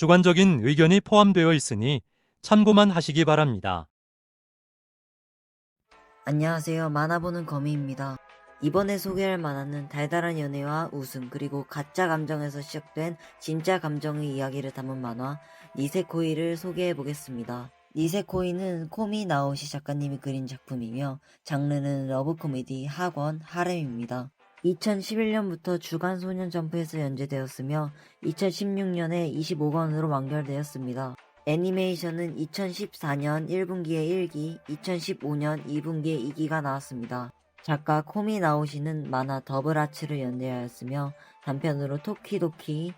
주관적인 의견이 포함되어 있으니 참고만 하시기 바랍니다. 안녕하세요. 만화보는 거미입니다. 이번에 소개할 만화는 달달한 연애와 웃음 그리고 가짜 감정에서 시작된 진짜 감정의 이야기를 담은 만화 니세코이를 소개해 보겠습니다. 니세코이는 코미 나오시 작가님이 그린 작품이며 장르는 러브 코미디, 학원, 하렘입니다. 2011년부터 주간 소년 점프에서 연재되었으며 2016년에 25권으로 완결되었습니다. 애니메이션은 2014년 1분기에 1기, 2015년 2분기에 2기가 나왔습니다. 작가 코미 나오시는 만화 더블아츠를 연재하였으며 단편으로 토키도키,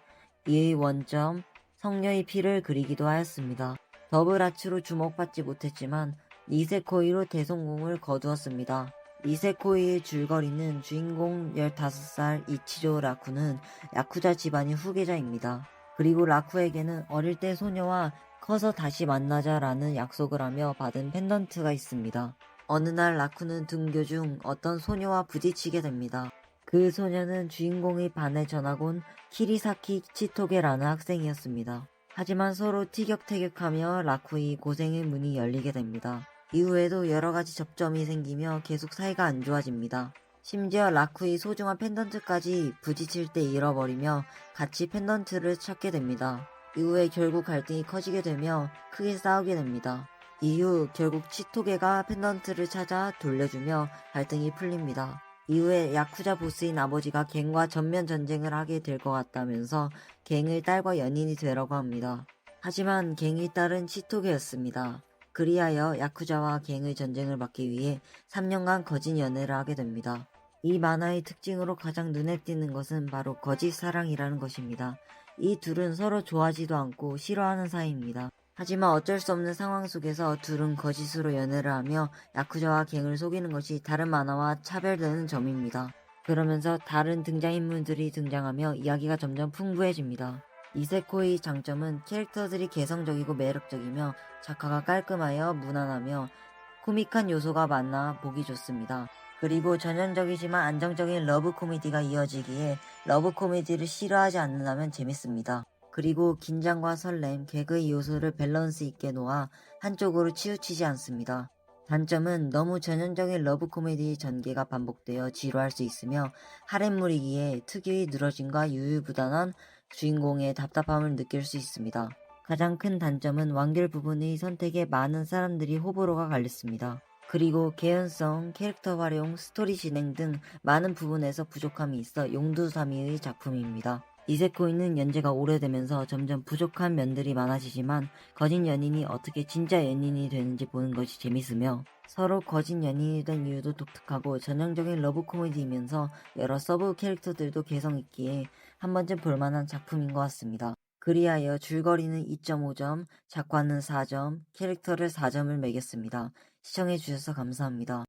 이의 원점, 성녀의 피를 그리기도 하였습니다. 더블아츠로 주목받지 못했지만 니세코이로 대성공을 거두었습니다. 니세코이의 줄거리는 주인공 15살 이치조 라쿠는 야쿠자 집안의 후계자입니다. 그리고 라쿠에게는 어릴 때 소녀와 커서 다시 만나자라는 약속을 하며 받은 펜던트가 있습니다. 어느 날 라쿠는 등교 중 어떤 소녀와 부딪히게 됩니다. 그 소녀는 주인공의 반의 전학 온 키리사키 치토게라는 학생이었습니다. 하지만 서로 티격태격하며 라쿠의 고생의 문이 열리게 됩니다. 이후에도 여러 가지 접점이 생기며 계속 사이가 안 좋아집니다. 심지어 라쿠의 소중한 펜던트까지 부딪힐 때 잃어버리며 같이 펜던트를 찾게 됩니다. 이후에 결국 갈등이 커지게 되며 크게 싸우게 됩니다. 이후 결국 치토게가 펜던트를 찾아 돌려주며 갈등이 풀립니다. 이후에 야쿠자 보스인 아버지가 갱과 전면 전쟁을 하게 될 것 같다면서 갱의 딸과 연인이 되라고 합니다. 하지만 갱의 딸은 치토게였습니다. 그리하여 야쿠자와 갱의 전쟁을 막기 위해 3년간 거짓 연애를 하게 됩니다. 이 만화의 특징으로 가장 눈에 띄는 것은 바로 거짓 사랑이라는 것입니다. 이 둘은 서로 좋아하지도 않고 싫어하는 사이입니다. 하지만 어쩔 수 없는 상황 속에서 둘은 거짓으로 연애를 하며 야쿠자와 갱을 속이는 것이 다른 만화와 차별되는 점입니다. 그러면서 다른 등장인물들이 등장하며 이야기가 점점 풍부해집니다. 이세코의 장점은 캐릭터들이 개성적이고 매력적이며 작화가 깔끔하여 무난하며 코믹한 요소가 많아 보기 좋습니다. 그리고 전형적이지만 안정적인 러브 코미디가 이어지기에 러브 코미디를 싫어하지 않는다면 재밌습니다. 그리고 긴장과 설렘, 개그의 요소를 밸런스 있게 놓아 한쪽으로 치우치지 않습니다. 단점은 너무 전형적인 러브 코미디 전개가 반복되어 지루할 수 있으며 하렘물이기에 특유의 늘어짐과 유유부단한 주인공의 답답함을 느낄 수 있습니다. 가장 큰 단점은 완결 부분의 선택에 많은 사람들이 호불호가 갈렸습니다. 그리고 개연성, 캐릭터 활용, 스토리 진행 등 많은 부분에서 부족함이 있어 용두사미의 작품입니다. 이세코이는 연재가 오래되면서 점점 부족한 면들이 많아지지만 거짓 연인이 어떻게 진짜 연인이 되는지 보는 것이 재밌으며 서로 거짓 연인이 된 이유도 독특하고 전형적인 러브 코미디이면서 여러 서브 캐릭터들도 개성 있기에 한 번쯤 볼만한 작품인 것 같습니다. 그리하여 줄거리는 2.5점, 작화는 4점, 캐릭터를 4점을 매겼습니다. 시청해주셔서 감사합니다.